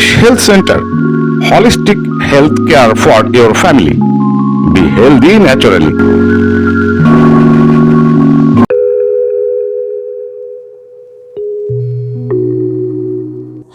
Harish Health Center. Holistic health care for your family. Be healthy naturally.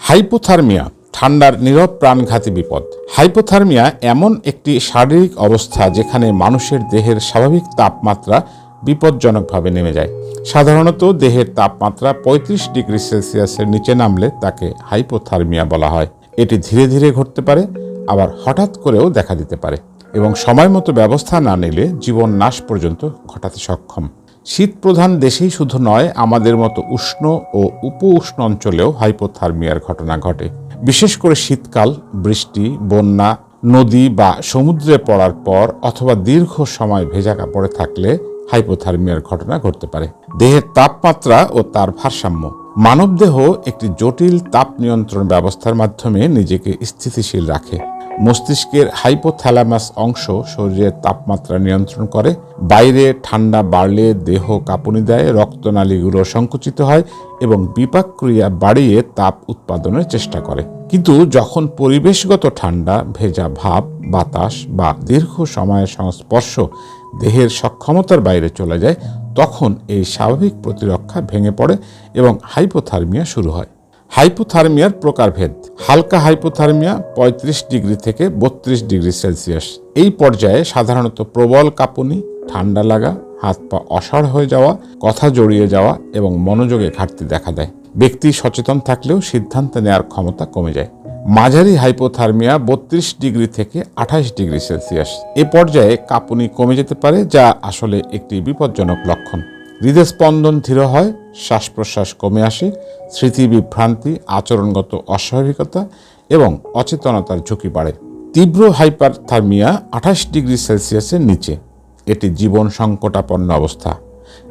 Hypothermia ঠান্ডার নীরব প্রাণঘাতী বিপদ hypothermia এমন একটি শারীরিক অবস্থা যেখানে মানুষের দেহের স্বাভাবিক তাপমাত্রা বিপজ্জনকভাবে নেমে যায় সাধারণত দেহের তাপমাত্রা ৩৫ ডিগ্রি সেলসিয়াসের নিচে নামলে তাকে হাইপোথার্মিয়া বলা হয়। এটি ধীরে ধীরে ঘটতে পারে, আবার হঠাৎ করেও দেখা দিতে পারে এবং সময় মতো ব্যবস্থা না নিলে জীবন নাশ পর্যন্ত ঘটাতে সক্ষম। শীত প্রধান দেশেই শুধু নয়, আমাদের মতো উষ্ণ ও উপ উষ্ণ অঞ্চলেও হাইপোথার্মিয়ার ঘটনা ঘটে। বিশেষ করে শীতকাল, বৃষ্টি, বন্যা, নদী বা সমুদ্রে পড়ার পর অথবা দীর্ঘ সময় ভেজা কাপড়ে থাকলে হাইপোথার্মিয়ার ঘটনা ঘটতে পারে। দেহের তাপমাত্রা ও তার ভারসাম্য। মানবদেহ একটি জটিল তাপ নিয়ন্ত্রণ ব্যবস্থার মাধ্যমে নিজেকে স্থিতিশীল রাখে। মস্তিষ্কের হাইপোথ্যালামাস অংশ শরীরের তাপমাত্রা নিয়ন্ত্রণ করে। বাইরে ঠান্ডা বাড়লে দেহ কাঁপুনি দেয়, রক্তনালীগুলো সংকুচিত হয় এবং বিপাক ক্রিয়া বাড়িয়ে তাপ উৎপাদনের চেষ্টা করে। কিন্তু যখন পরিবেশগত ঠান্ডা, ভেজা ভাব, বাতাস বা দীর্ঘ সময়ের সংস্পর্শ দেহের সক্ষমতার বাইরে চলে যায়, তখন এই স্বাভাবিক প্রতিরক্ষা ভেঙে পড়ে এবং হাইপোথার্মিয়া শুরু হয়। হাইপোথার্মিয়ার প্রকারভেদ, হালকা হাইপোথার্মিয়া ৩৫ ডিগ্রি থেকে বত্রিশ ডিগ্রি সেলসিয়াস। এই পর্যায়ে সাধারণত প্রবল কাঁপুনি, ঠান্ডা লাগা, হাত পা অসাড় হয়ে যাওয়া, কথা জড়িয়ে যাওয়া এবং মনোযোগে ঘাটতি দেখা দেয়। ব্যক্তি সচেতন থাকলেও সিদ্ধান্ত নেওয়ার ক্ষমতা কমে যায়। মাঝারি হাইপোথার্মিয়া বত্রিশ ডিগ্রি থেকে আঠাশ ডিগ্রি সেলসিয়াস। এ পর্যায়ে কাঁপুনি কমে যেতে পারে, যা আসলে একটি বিপজ্জনক লক্ষণ। হৃদস্পন্দন ধীর হয় শ্বাস প্রশ্বাস কমে আসে স্মৃতি বিভ্রান্তি আচরণগত অস্বাভাবিকতা এবং অচেতনতার ঝুঁকি বাড়ে। তীব্র হাইপারথার্মিয়া আঠাশ ডিগ্রি সেলসিয়াসের নিচে। এটি জীবন সংকটাপন্ন অবস্থা।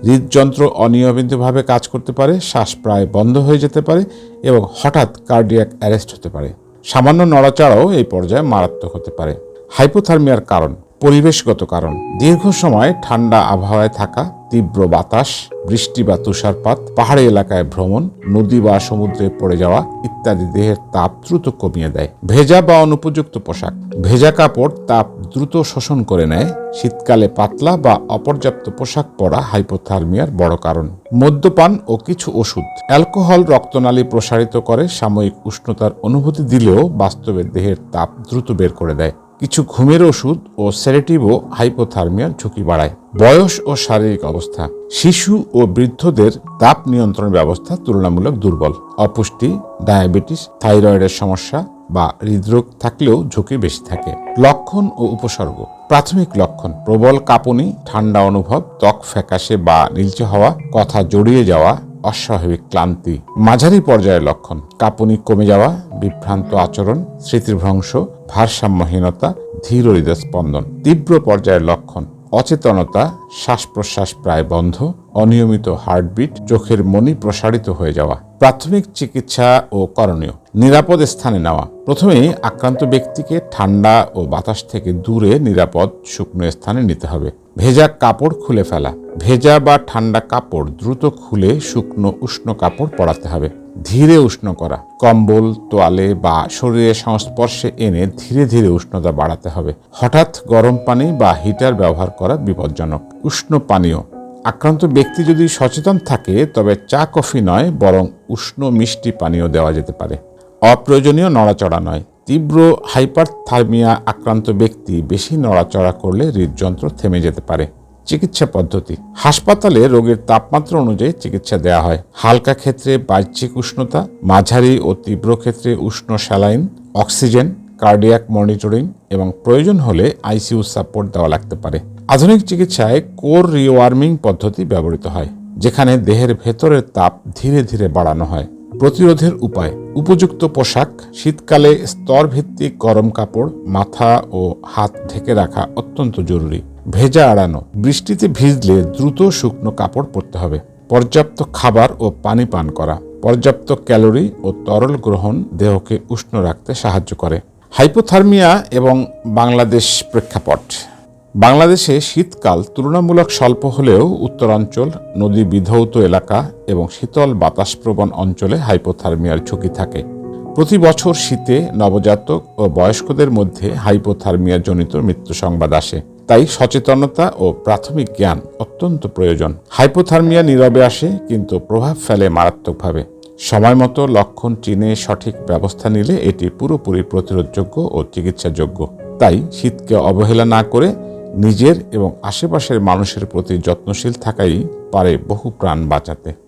হৃদযন্ত্র অনিয়মিতভাবে কাজ করতে পারে, শ্বাস প্রায় বন্ধ হয়ে যেতে পারে এবং হঠাৎ কার্ডিয়াক অ্যারেস্ট হতে পারে। সামান্য নড়াচড়াও এই পর্যায়ে মারাত্মক হতে পারে। হাইপোথার্মিয়ার কারণ, পরিবেশগত কারণ। দীর্ঘ সময় ঠান্ডা আবহাওয়ায় থাকা, তীব্র বাতাস, বৃষ্টি বা তুষারপাত, পাহাড়ি এলাকায় ভ্রমণ, নদী বা সমুদ্রে পড়ে যাওয়া ইত্যাদি দেহের তাপ দ্রুত কমিয়ে দেয়। ভেজা বা অনুপযুক্ত পোশাক, ভেজা কাপড়, তাপ দ্রুত শোষণ করে নেয়, শীতকালে পাতলা বা অপর্যাপ্ত পোশাক পরা হাইপোথার্মিয়ার বড় কারণ। মদ্যপান ও কিছু ওষুধ। অ্যালকোহল রক্তনালী প্রসারিত করে সাময়িক উষ্ণতার অনুভূতি দিলেও বাস্তবে দেহের তাপ দ্রুত বের করে দেয়। কিছু ঘুমের ওষুধ ও সেরেটিভও হাইপোথার্মিয়ার ঝুঁকি বাড়ায়। বয়স ও শারীরিক অবস্থা। শিশু ও বৃদ্ধদের তাপ নিয়ন্ত্রণ ব্যবস্থা তুলনামূলক দুর্বল। অপুষ্টি, ডায়াবেটিস, থাইরয়েডের সমস্যা বা হৃদরোগ থাকলেও ঝুঁকি বেশি থাকে। লক্ষণ ও উপসর্গ। প্রাথমিক লক্ষণ, প্রবল কাঁপুনি, ঠান্ডা অনুভব, ত্বক ফ্যাকাশে বা নীলচে হওয়া, কথা জড়িয়ে যাওয়া, অস্বাভাবিক ক্লান্তি। মাঝারি পর্যায়ের লক্ষণ, কাঁপুনি কমে যাওয়া, বিভ্রান্ত আচরণ স্মৃতিভ্রংশ ভারসাম্যহীনতা, ধীর হৃদস্পন্দন। তীব্র পর্যায়ের লক্ষণ, অচেতনতা শ্বাস প্রশ্বাস প্রায় বন্ধ, অনিয়মিত হার্টবিট, চোখের মনি প্রসারিত হয়ে যাওয়া। প্রাথমিক চিকিৎসা ও করণীয়। নিরাপদ স্থানে নেওয়া। প্রথমে আক্রান্ত ব্যক্তিকে ঠান্ডা ও বাতাস থেকে দূরে নিরাপদ শুকনো স্থানে নিতে হবে। ভেজা কাপড় খুলে ফেলা। ভেজা বা ঠান্ডা কাপড় দ্রুত খুলে শুকনো উষ্ণ কাপড় পরাতে হবে। ধীরে উষ্ণ করা। কম্বল, তোয়ালে বা শরীরের সংস্পর্শে এনে ধীরে ধীরে উষ্ণতা বাড়াতে হবে। হঠাৎ গরম পানি বা হিটার ব্যবহার করা বিপজ্জনক। উষ্ণ পানীয় আক্রান্ত ব্যক্তি যদি সচেতন থাকে, তবে চা, কফি নয়, বরং উষ্ণ মিষ্টি পানীয় দেওয়া যেতে পারে। অপ্রয়োজনীয় নড়াচড়া নয়। তীব্র হাইপারথার্মিয়া আক্রান্ত ব্যক্তি বেশি নড়াচড়া করলে হৃদযন্ত্র থেমে যেতে পারে। চিকিৎসা পদ্ধতি। হাসপাতালে রোগীর তাপমাত্রা অনুযায়ী চিকিৎসা দেওয়া হয়। হালকা ক্ষেত্রে বাহ্যিক উষ্ণতা, মাঝারি ও তীব্র ক্ষেত্রে উষ্ণ স্যালাইন, অক্সিজেন, কার্ডিয়াক মনিটরিং এবং প্রয়োজন হলে আইসিইউ সাপোর্ট দেওয়া লাগতে পারে। আধুনিক চিকিৎসায় কোর রিওয়ার্মিং পদ্ধতি ব্যবহৃত হয়, যেখানে দেহের ভেতরের তাপ ধীরে ধীরে বাড়ানো হয়। প্রতিরোধের উপায়, উপযুক্ত পোশাক, শীতকালে স্তরভিত্তিক গরম কাপড়, মাথা ও হাত ঢেকে রাখা অত্যন্ত জরুরি। ভেজা আড়ানো, বৃষ্টিতে ভিজলে দ্রুত শুকনো কাপড় পরতে হবে। পর্যাপ্ত খাবার ও পানি পান করা, পর্যাপ্ত ক্যালোরি ও তরল গ্রহণ দেহকে উষ্ণ রাখতে সাহায্য করে। হাইপোথার্মিয়া এবং বাংলাদেশ প্রেক্ষাপট। বাংলাদেশে শীতকাল তুলনামূলক স্বল্প হলেও উত্তরাঞ্চল, নদী বিধৌত এলাকা এবং শীতল বাতাসপ্রবণ অঞ্চলে হাইপোথার্মিয়ার ঝুঁকি থাকে। প্রতি বছর শীতে নবজাতক ও বয়স্কদের মধ্যে হাইপোথার্মিয়া জনিত মৃত্যু সংবাদ আসে। তাই সচেতনতা ও প্রাথমিক জ্ঞান অত্যন্ত প্রয়োজন। হাইপোথার্মিয়া নীরবে আসে, কিন্তু প্রভাব ফেলে মারাত্মকভাবে। সময় মতো লক্ষণ চিনে সঠিক ব্যবস্থা নিলে এটি পুরোপুরি প্রতিরোধযোগ্য ও চিকিৎসাযোগ্য। তাই শীতকে অবহেলা না করে নিজের এবং আশেপাশের মানুষের প্রতি যত্নশীল থাকাই পারে বহু প্রাণ বাঁচাতে।